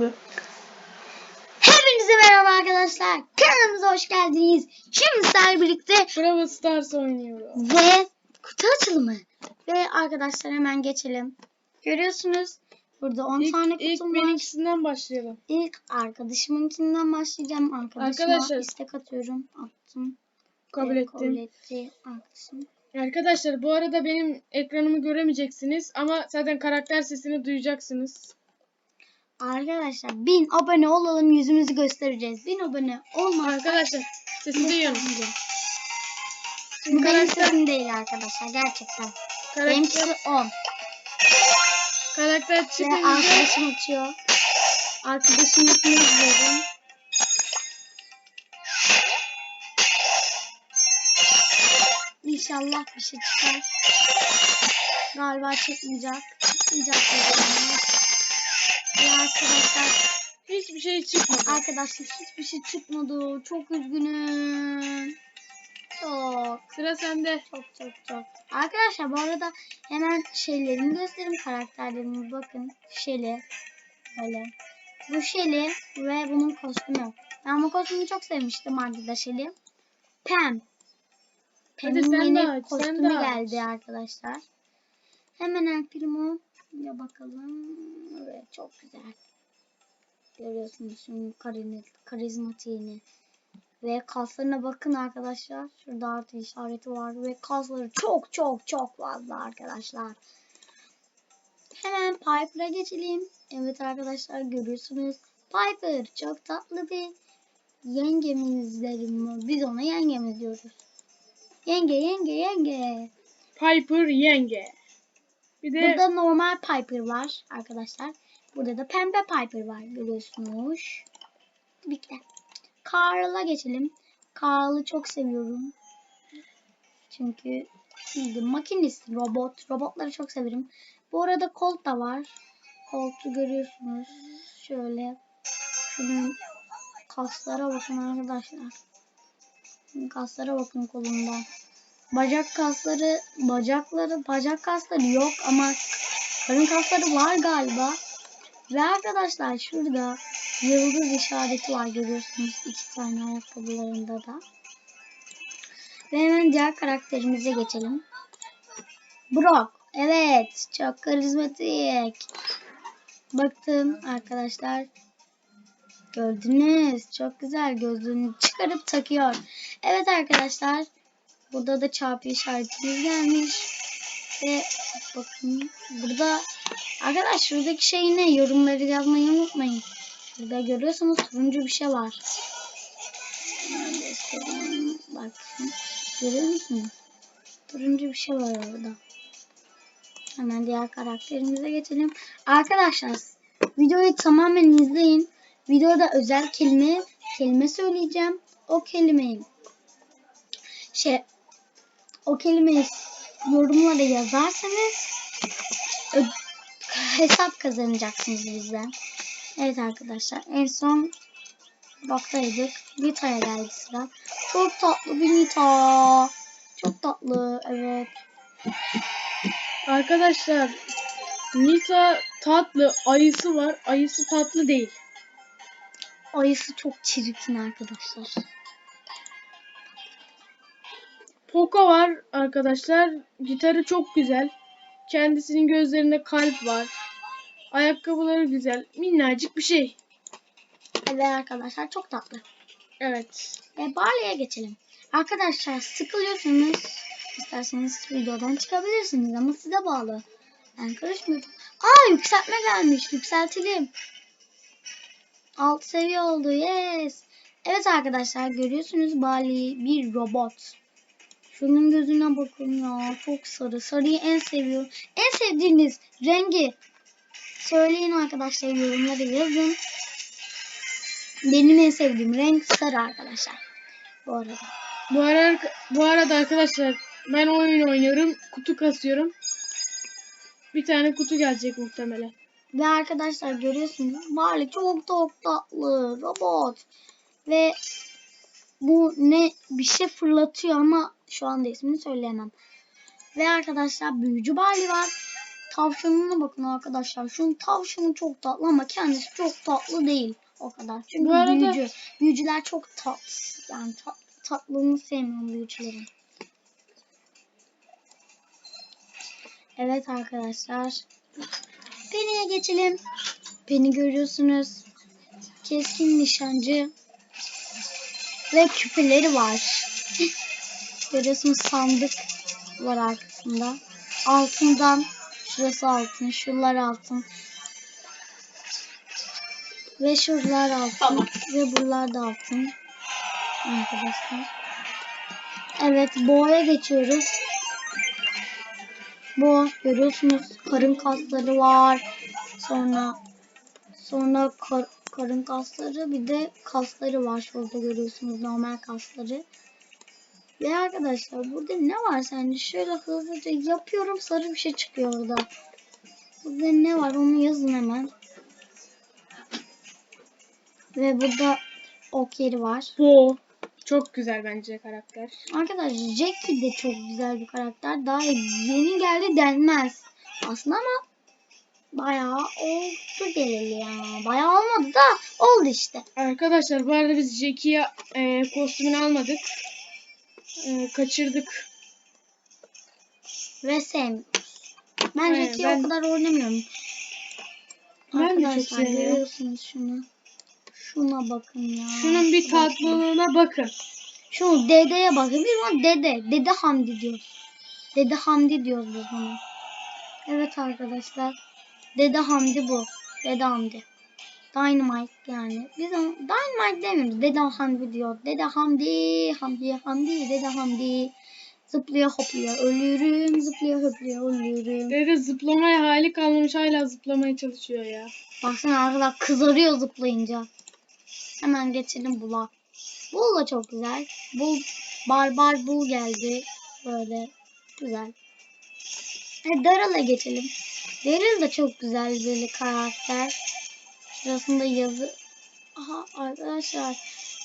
çıkmadı. Hepinize merhaba arkadaşlar. Kanalımıza hoş geldiniz. Şimdi sizlerle birlikte Brawl Stars oynuyoruz. ve kutu açılımı. Ve arkadaşlar hemen geçelim. Görüyorsunuz burada 10 İlk, tane ilk kutum var. benimkisinden başlayalım. İlk arkadaşımınkinden başlayacağım. Arkadaşıma Arkadaşlar- istek atıyorum. Attım. Kabul ettim. Kabul etti arkadaşım. Arkadaşlar bu arada benim ekranımı göremeyeceksiniz ama zaten karakter sesini duyacaksınız. Arkadaşlar 1000 abone olalım yüzümüzü göstereceğiz. 1000 abone olmazsa Arkadaşlar sesi duyuyorsunuz. göstermeyeceğiz. Şimdi Bu benim karakter, sesim değil arkadaşlar gerçekten. karakter, Benimkisi 10. karakter Ve çıkınca arkadaşım açıyor. Arkadaşım yazıyorum. İnşallah bir şey çıkar. Galiba çıkmayacak. Çıkmayacak. diyorum. Arkadaşlar, hiçbir şey çıkmadı. arkadaşlar hiçbir şey çıkmadı. Çok üzgünüm. Çok. Sıra sende. Çok çok çok. Arkadaşlar bu arada hemen şeylerimi göstereyim karakterlerimi bakın. Şeli. Böyle. Bu Şeli ve bunun kostümü. Ben bu kostümü çok sevmiştim arkadaşlar Şeli. Sen de yeni aç, kostümü geldi arkadaşlar. Hemen El Primo. Ya bakalım. Evet çok güzel. Görüyorsunuz şimdi karizma, karizmatiğini. Ve kaslarına bakın arkadaşlar. Şurada artı işareti var ve kasları çok çok çok fazla arkadaşlar. Hemen Piper'a geçelim. Evet arkadaşlar görüyorsunuz. Piper çok tatlı bir yengemizlerim. Biz ona yengemiz diyoruz. Yenge yenge yenge. Piper yenge. Bir de Burada normal Piper var arkadaşlar. Burada da pembe Piper var görüyorsunuz. Bitti. Carl'a geçelim. Carl'ı çok seviyorum. Çünkü iyiydi. Makinist, robot. Robotları çok severim. Bu arada Colt da var. Colt'u görüyorsunuz. Şöyle. Şunun kaslara bakın arkadaşlar. Kaslara bakın kolunda. Bacak kasları, bacakları, bacak kasları yok ama karın kasları var galiba. Ve arkadaşlar şurada yıldız işareti var görüyorsunuz iki tane ayakkabılarında da. Ve hemen diğer karakterimize geçelim. Brock. Evet. Çok karizmatik. Baktım arkadaşlar. Gördünüz. Çok güzel. Gözlüğünü çıkarıp takıyor. Evet arkadaşlar. Burada da çarpı işaretimiz gelmiş. Ve bakın burada arkadaşlar şuradaki şey ne? Yorumları yazmayı unutmayın. Şurada görüyorsunuz turuncu bir şey var. Bakın. Görüyor musunuz? Turuncu bir şey var orada. Hemen diğer karakterimize geçelim. Arkadaşlar videoyu tamamen izleyin. Videoda özel kelime kelime söyleyeceğim. O kelimeyi şey o kelimeyi yorumlara yazarsanız hesap kazanacaksınız bizden. Evet arkadaşlar en son baktaydık. Nita'ya geldi sıra. Çok tatlı bir Nita. Çok tatlı evet. arkadaşlar Nita tatlı ayısı var. Ayısı tatlı değil. Ayısı çok çirkin arkadaşlar. Poco var arkadaşlar. Gitarı çok güzel. Kendisinin gözlerinde kalp var. Ayakkabıları güzel. Minnacık bir şey. Evet arkadaşlar çok tatlı. Evet. E, Barley'e geçelim. Arkadaşlar sıkılıyorsanız isterseniz videodan çıkabilirsiniz ama size bağlı. Ben karışmıyorum. Aa yükseltme gelmiş. Yükseltelim. Alt seviye oldu. Yes. Evet arkadaşlar görüyorsunuz Barley bir robot. Şunun gözüne bakın ya. Çok sarı. Sarıyı en seviyorum. En sevdiğiniz rengi söyleyin arkadaşlar yorumlara yazın. Benim en sevdiğim renk sarı arkadaşlar. Bu arada. Bu, ara, bu arada arkadaşlar ben oyun oynuyorum. Kutu kasıyorum. Bir tane kutu gelecek muhtemelen. Ve arkadaşlar görüyorsunuz Barley çok çok tatlı robot. Ve bu ne bir şey fırlatıyor ama şu anda ismini söyleyemem. Ve arkadaşlar büyücü Barley var. tavşanına bakın arkadaşlar. Şunun tavşanı çok tatlı ama kendisi çok tatlı değil. O kadar. Çünkü Bu arada- büyücü. Büyücüler çok tatlı. Yani tat, tatlılığını sevmiyorum büyücülerin. Evet arkadaşlar. Penny'e geçelim. Penny görüyorsunuz. Keskin nişancı. Ve küpeleri var. Görüyorsunuz sandık var arkasında. Altından şurası altın, şuralar altın. Ve şuralar altın ve buralar da altın. Arkadaşlar. Evet boğaya geçiyoruz. Boğa görüyorsunuz karın kasları var. Sonra sonra kar- karın kasları bir de kasları var. Şurada görüyorsunuz normal kasları. Ve arkadaşlar burada ne var sence? Şöyle hızlıca yapıyorum sarı bir şey çıkıyor orada. Burada ne var onu yazın hemen. Ve burada ok yeri var. Bu çok güzel bence karakter. Arkadaşlar Jackie de çok güzel bir karakter. Daha yeni geldi denmez. Aslında ama bayağı oldu geleli ya. Bayağı olmadı da oldu işte. Arkadaşlar bu arada biz Jackie'ye e, kostümünü almadık. E, kaçırdık. Ve sevmiyoruz. Ben Aynen, ben- o kadar oynamıyorum. Ben de çok Arkadaşlar seviyorum. görüyorsunuz şunu. Şuna bakın ya. Şunun bir Bakın. tatlılığına bakın. Şu dedeye bakın. Biz ona dede. Dede Hamdi diyoruz. Dede Hamdi diyoruz biz ona. Evet arkadaşlar. Dede Hamdi bu. Dede Hamdi. Dynamite yani. Biz ona Dynamite demiyoruz. Dede Hamdi diyor. Dede Hamdi. Hamdi Hamdi. Dede Hamdi. Zıplıyor hopluyor. Ölürüm. Zıplıyor hopluyor. Ölürüm. Dede zıplamaya hali kalmamış hala zıplamaya çalışıyor ya. Baksana arkadaşlar kızarıyor zıplayınca. Hemen geçelim Bul'a. Bul da çok güzel. Bul, barbar Bul geldi. Böyle güzel. E, Daryl'a geçelim. Daryl da çok güzel bir karakter. Şurasında yazı. Aha arkadaşlar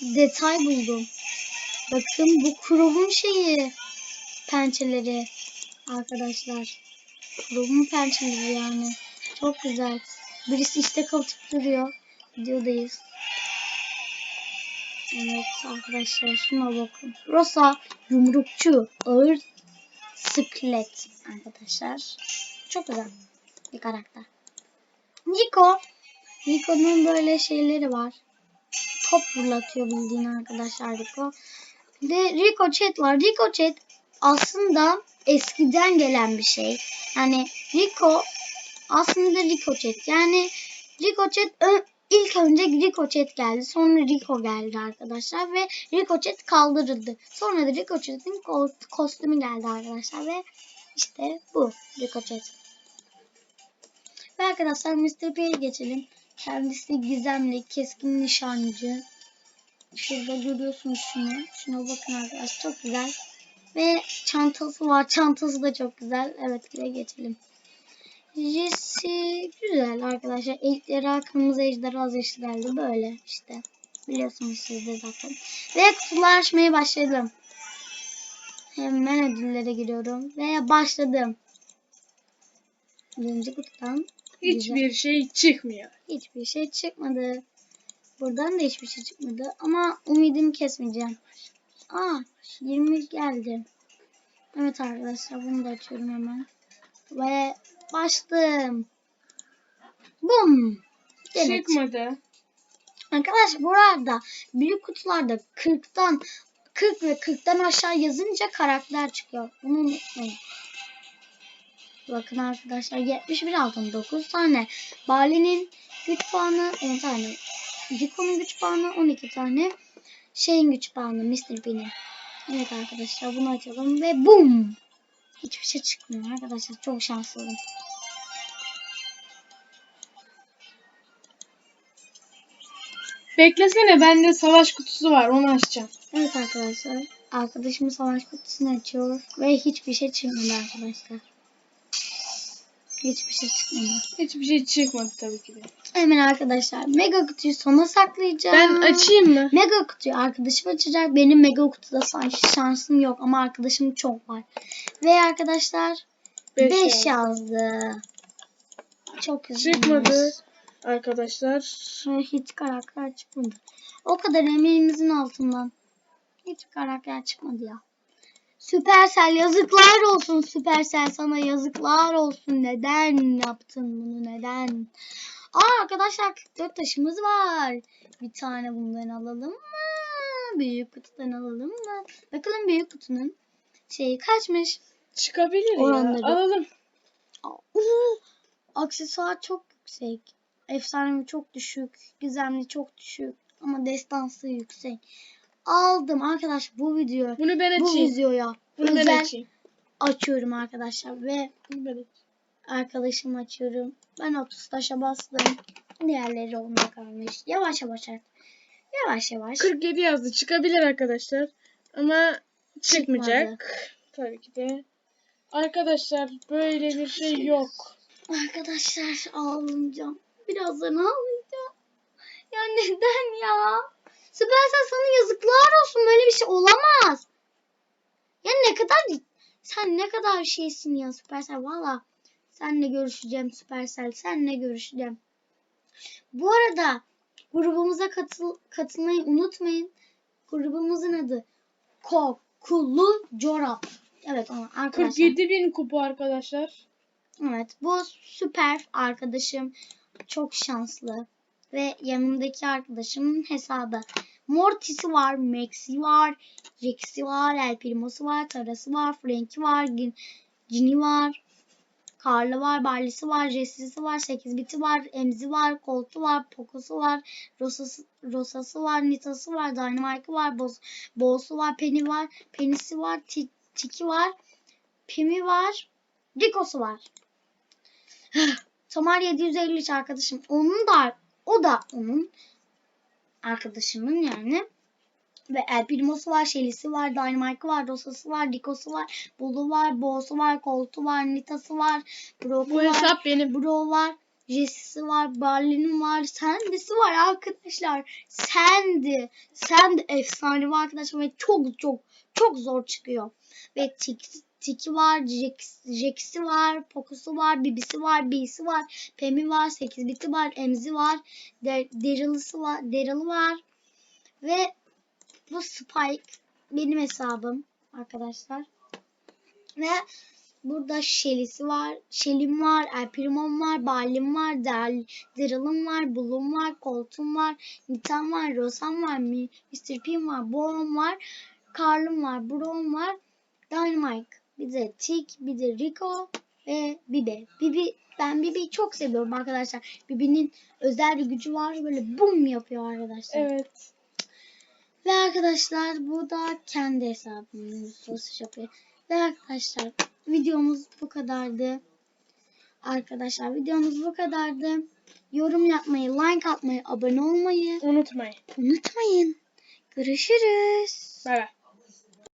detay buldum. Bakın bu Crow'un şeyi. Pençeleri. Arkadaşlar. Crow'un pençeleri yani. Çok güzel. Birisi işte kapatıp duruyor. Videodayız. Evet arkadaşlar şuna bakın. Rosa yumrukçu ağır sıklet arkadaşlar. Çok güzel bir karakter. Nico. Nico'nun böyle şeyleri var. Top fırlatıyor bildiğin arkadaşlar Rico. De Rico Chat var. Rico Chat aslında eskiden gelen bir şey. Yani Rico aslında Rico Chat. Yani Rico Chat ilk önce Rico Chat geldi. Sonra Rico geldi arkadaşlar ve Rico Chat kaldırıldı. Sonra da Rico Chat'in ko- kostümü geldi arkadaşlar ve işte bu Rico Chat. Ve arkadaşlar Mr. P'ye geçelim. Kendisi gizemli, keskin nişancı. Şurada görüyorsunuz şunu. Şuna bakın arkadaşlar çok güzel. Ve çantası var. Çantası da çok güzel. Evet buraya geçelim. Jesse güzel arkadaşlar. Ejderha, kırmızı ejderha, az ejderha böyle işte. Biliyorsunuz siz de zaten. Ve kutular açmaya başladım. Hemen ödüllere giriyorum. Ve başladım. Birinci kutudan Hiçbir şey çıkmıyor. hiçbir şey çıkmadı. Buradan da hiçbir şey çıkmadı. Ama umudumu kesmeyeceğim. Aa 20 geldi. Evet arkadaşlar bunu da açıyorum hemen. Ve başladım. Bum. Gene Çıkmadı. Arkadaşlar bu arada büyük kutularda 40'tan 40 ve 40'tan aşağı yazınca karakter çıkıyor. Bunu unutmayın. Bakın arkadaşlar 71 altın 9 tane. Barley'nin güç puanı 10 tane. Rico'nun güç puanı 12 tane. Şeyin güç puanı Mr. Bean'in. Evet arkadaşlar bunu açalım ve bum. Hiçbir şey çıkmıyor arkadaşlar. Çok şanslıyım. Beklesene bende savaş kutusu var onu açacağım. Evet arkadaşlar. Arkadaşım savaş kutusunu açıyor ve hiçbir şey çıkmadı arkadaşlar. Hiçbir şey çıkmadı. Hiçbir şey çıkmadı tabii ki de. Hemen arkadaşlar mega kutuyu sona saklayacağım. Ben açayım mı? Mega kutuyu arkadaşım açacak. Benim mega kutuda şansım yok ama arkadaşım çok var. Ve arkadaşlar Beş 5 yazdı. Çok üzgünüz. Çıkmadı arkadaşlar. Hiç karakter çıkmadı. O kadar emeğimizin altından. Hiç karakter çıkmadı ya. Süpersel yazıklar olsun Süpersel sana yazıklar olsun. Neden yaptın bunu neden? Aa arkadaşlar 44 taşımız var. Bir tane bundan alalım mı? Büyük kutudan alalım mı? Bakalım büyük kutunun şeyi kaçmış. Çıkabilir Oranları. ya. Alalım. Aksesuar çok yüksek. Efsanevi çok düşük. Gizemli çok düşük. Ama destansı yüksek. Aldım arkadaş bu video. Bunu ben Bu açayım. videoya Bunu ben açayım. açıyorum arkadaşlar ve arkadaşım açıyorum. Ben 30 taşa bastım. Diğerleri onda kalmış. Yavaş yavaş artık. Yavaş yavaş. 47 yazdı. Çıkabilir arkadaşlar. Ama çıkmayacak. Tabii ki de. Arkadaşlar böyle bir şey yok. Arkadaşlar ağlayacağım. Birazdan ağlayacağım. Ya neden ya? Süpersel sana yazıklar olsun. Böyle bir şey olamaz. Ya ne kadar sen ne kadar şeysin ya Süpersel. Valla senle görüşeceğim Süpersel. Senle görüşeceğim. Bu arada grubumuza katıl katılmayı unutmayın. Grubumuzun adı Kokulu Corap. Evet ona arkadaşlar. 47 bin kupa arkadaşlar. Evet bu süper arkadaşım çok şanslı ve yanımdaki arkadaşımın hesabı Mortis'i var, Max'i var, Rex'i var, El Primo'su var, Tara'sı var, Frank'i var, Gin- Ginny var, Carl'ı var, Barley'si var, Jesse'si var, 8 biti var, Emzi var, Colt'u var, Poco'su var, Rosa'sı, Rosa'sı var, Nita'sı var, Dynamite'ı var, Boz, Bo'su var, Penny var, Penny'si var, Ti- Tiki var, Pim'i var, Rico'su var. Tomar 753 arkadaşım. Onun da o da onun arkadaşımın yani. Ve El Primo'su var, Shelly'si var, Dynamite'ı var, Rosa'sı var, Rico'su var, Bulu var, Bo'su var, Colt'u var, Nita'sı var, Brock'u Bu var, hesap benim. Bro var, Jesse'si var, Barley'nin var, Sandy'si var arkadaşlar. Sandy. Sandy efsane var arkadaşlar ve çok çok çok zor çıkıyor. Ve Tik Tiki var, Jax, Jax'i var, Poco'su var, Bibi'si var, B'si var, Pem'i var, 8 biti var, Emzi var, Daryl'ısı var, Daryl var. Ve bu Spike benim hesabım arkadaşlar. Ve burada Shelly'si var, Shelly'm var, El Primo'm var, Barley'm var, Dar- Daryl'ım var, Blue'm var, Colt'um var, Nitan var, Rosam var, Mr. P'm var, Bo'm var, Carl'ım var, Bro'm var, Dynamite. Bir de Tik, bir de Rico ve Bibi. Bibi ben Bibi'yi çok seviyorum arkadaşlar. Bibi'nin özel bir gücü var. Böyle bum yapıyor arkadaşlar. Evet. Ve arkadaşlar bu da kendi hesabımın sosyal yapıyor. Ve arkadaşlar videomuz bu kadardı. Arkadaşlar videomuz bu kadardı. Yorum yapmayı, like atmayı, abone olmayı Unutmayın. unutmayın. Görüşürüz. Bay bay.